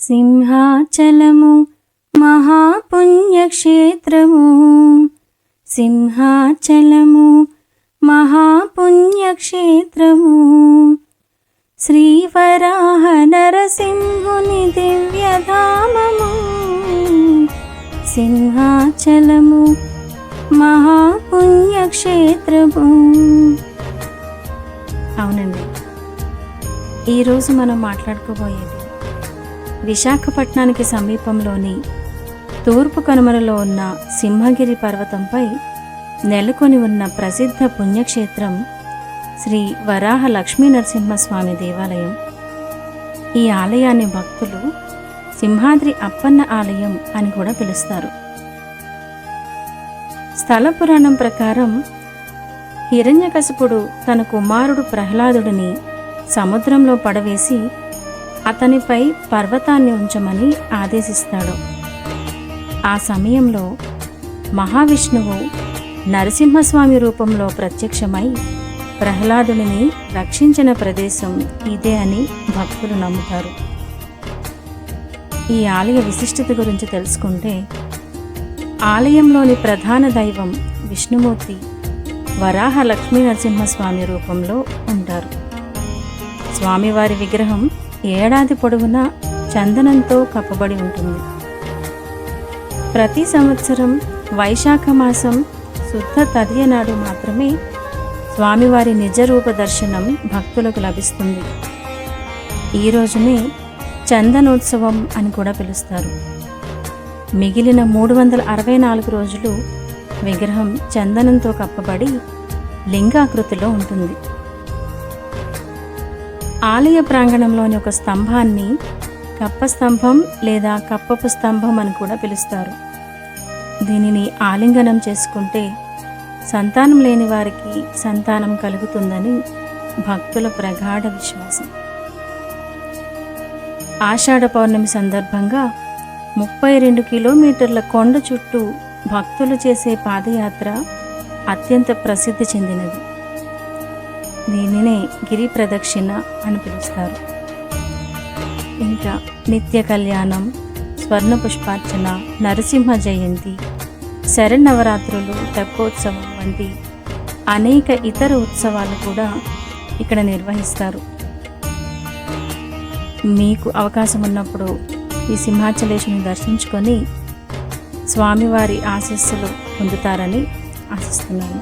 సింహాచలము మహాపుణ్యక్షేత్రము. సింహాచలము మహాపుణ్యక్షేత్రము. శ్రీవరాహ నరసింహుని దివ్యధామము. సింహాచలము మహాపుణ్యక్షేత్రము. అవునండి. ఈరోజు మనం మాట్లాడుకోబోయేది విశాఖపట్నానికి సమీపంలోని తూర్పు కనుమలలో ఉన్న సింహగిరి పర్వతంపై నెలకొని ఉన్న ప్రసిద్ధ పుణ్యక్షేత్రం శ్రీ వరాహ లక్ష్మీ నరసింహస్వామి దేవాలయం. ఈ ఆలయాన్ని భక్తులు సింహాద్రి అప్పన్న ఆలయం అని కూడా పిలుస్తారు. స్థల పురాణం ప్రకారం హిరణ్యకశపుడు తన కుమారుడు ప్రహ్లాదుడిని సముద్రంలో పడవేసి అతనిపై పర్వతాన్ని ఉంచమని ఆదేశిస్తాడు. ఆ సమయంలో మహావిష్ణువు నరసింహస్వామి రూపంలో ప్రత్యక్షమై ప్రహ్లాదుని రక్షించిన ప్రదేశం ఇదే అని భక్తులు నమ్ముతారు. ఈ ఆలయ విశిష్టత గురించి తెలుసుకుంటే ఆలయంలోని ప్రధాన దైవం విష్ణుమూర్తి వరాహ లక్ష్మీ నరసింహస్వామి రూపంలో ఉంటారు. స్వామివారి విగ్రహం ఏడాది పొడవునా చందనంతో కప్పబడి ఉంటుంది. ప్రతి సంవత్సరం వైశాఖ మాసం శుద్ధ తదియ నాడు మాత్రమే స్వామివారి నిజరూప దర్శనం భక్తులకు లభిస్తుంది. ఈ రోజునే చందనోత్సవం అని కూడా పిలుస్తారు. మిగిలిన మూడు వందల అరవై నాలుగు రోజులు విగ్రహం చందనంతో కప్పబడి లింగాకృతిలో ఉంటుంది. ఆలయ ప్రాంగణంలోని ఒక స్తంభాన్ని కప్ప స్తంభం లేదా కప్పపు స్తంభం అని కూడా పిలుస్తారు. దీనిని ఆలింగనం చేసుకుంటే సంతానం లేని వారికి సంతానం కలుగుతుందని భక్తుల ప్రగాఢ విశ్వాసం. ఆషాఢ పౌర్ణమి సందర్భంగా ముప్పై రెండు కిలోమీటర్ల కొండ చుట్టూ భక్తులు చేసే పాదయాత్ర అత్యంత ప్రసిద్ధి చెందినది. దీనినే గిరి ప్రదక్షిణ అని పిలుస్తారు. ఇంకా నిత్య కళ్యాణం స్వర్ణ పుష్పార్చన నరసింహ జయంతి శరణవరాత్రులు తెప్పోత్సవం వంటి అనేక ఇతర ఉత్సవాలు కూడా ఇక్కడ నిర్వహిస్తారు. మీకు అవకాశం ఉన్నప్పుడు ఈ సింహాచలేశుని దర్శించుకొని స్వామివారి ఆశీస్సులు పొందుతారని ఆశిస్తున్నాను.